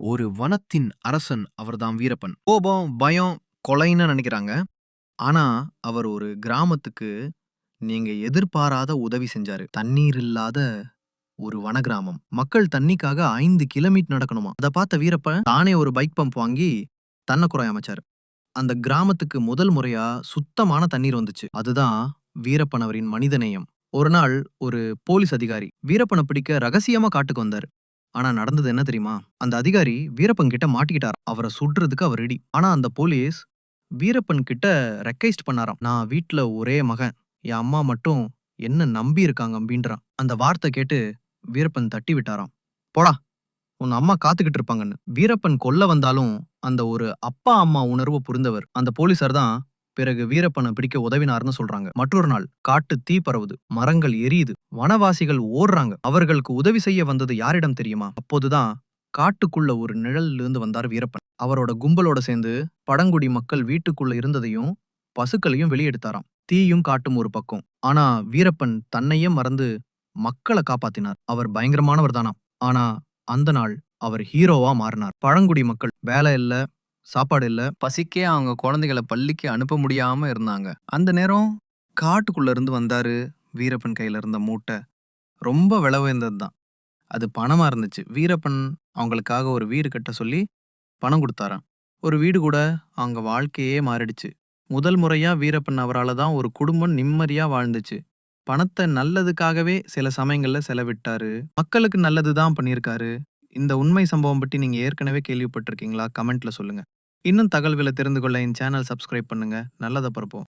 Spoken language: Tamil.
ஒரு வனத்தின் அரசன் அவர்தான் வீரப்பன். கோபம், பயம், கொலைன்னு நினைக்கிறாங்க. ஆனா, அவர் ஒரு கிராமத்துக்கு நீங்க எதிர்பாராத உதவி செஞ்சாரு. தண்ணீர் இல்லாத ஒரு வனக்கிராமம். மக்கள் தண்ணிக்காக ஐந்து கிலோமீட்டர் நடக்கணுமா. அத பார்த்த வீரப்பன் தானே ஒரு பைக் பம்ப் வாங்கி தன்னக்குறை அமைச்சார் அந்த கிராமத்துக்கு முதல் முறையா சுத்தமான தண்ணீர் வந்துச்சு. அதுதான் வீரப்பன் அவரின் மனிதநேயம். ஒரு நாள் ஒரு போலீஸ் அதிகாரி வீரப்பன பிடிக்க ரகசியமா காட்டுக்கு வந்தாரு. ஆனா நடந்தது என்ன தெரியுமா? அந்த அதிகாரி வீரப்பன் கிட்ட மாட்டிக்கிட்டார் அவர சுடுறதுக்கு அவர் ரெடி. ஆனா அந்த போலீஸ் வீரப்பன் கிட்ட ரெக்வெஸ்ட் பண்ணாராம். நான் வீட்டுல ஒரே மகன். என் அம்மா மட்டும் என்ன நம்பி இருக்காங்க அப்படின்றான் அந்த வார்த்தை கேட்டு வீரப்பன் தட்டி விட்டாராம். போடா உன் அம்மா காத்துக்கிட்டு இருப்பாங்கன்னு. வீரப்பன் கொல்ல வந்தாலும் அந்த ஒரு அப்பா அம்மா உணர்வு புரிந்தவர். அந்த போலீசார் தான் பிறகு வீரப்பனை பிடிக்க உதவினார்னு சொல்றாங்க. மற்றொரு நாள் காட்டு தீ பரவுது. மரங்கள் எரியுது. வனவாசிகள் ஓடுறாங்க. அவர்களுக்கு உதவி செய்ய வந்தது யாரிடம் தெரியுமா? அப்போதுதான் காட்டுக்குள்ள ஒரு நிழல்ல இருந்து வந்தார் வீரப்பன். அவரோட கும்பலோட சேர்ந்து பழங்குடி மக்கள் வீட்டுக்குள்ள இருந்ததையும் பசுக்களையும் வெளியெடுத்தாராம். தீயும் காட்டும் ஒரு பக்கம். ஆனா வீரப்பன் தன்னையே மறந்து மக்கள காப்பாத்தினார். அவர் பயங்கரமானவர் தானாம். ஆனா அந்த நாள் அவர் ஹீரோவா மாறினார். பழங்குடி மக்கள் வேலை இல்ல, சாப்பாடு இல்ல, பசிக்கே அவங்க குழந்தைகள பள்ளிக்கு அனுப்ப முடியாம இருந்தாங்க. அந்த நேரம் காட்டுக்குள்ள இருந்து வந்தாரு வீரப்பன் கையில இருந்த மூட்டை. ரொம்ப விலை உயர்ந்தது தான். அது பணமா இருந்துச்சு. வீரப்பன் அவங்களுக்காக ஒரு வீடு கட்ட சொல்லி பணம் கொடுத்தாராம். ஒரு வீடு கூட அவங்க வாழ்க்கையே மாறிடுச்சு. முதல் முறையா வீரப்பன் அவரால தான் ஒரு குடும்பம் நிம்மதியா வாழ்ந்துச்சு. பணத்தை நல்லதுக்காகவே சில சமயங்கள்ல செலவிட்டாரு. மக்களுக்கு நல்லது தான் பண்ணியிருக்காரு. இந்த உண்மை சம்பவம் பற்றி நீங்க ஏற்கனவே கேள்விப்பட்டிருக்கீங்களா? கமெண்ட்ல சொல்லுங்க. இன்னும் தகவல்களை தெரிந்து கொள்ள என் சேனல் சப்ஸ்கிரைப் பண்ணுங்க. நல்லத பரப்புவோம்.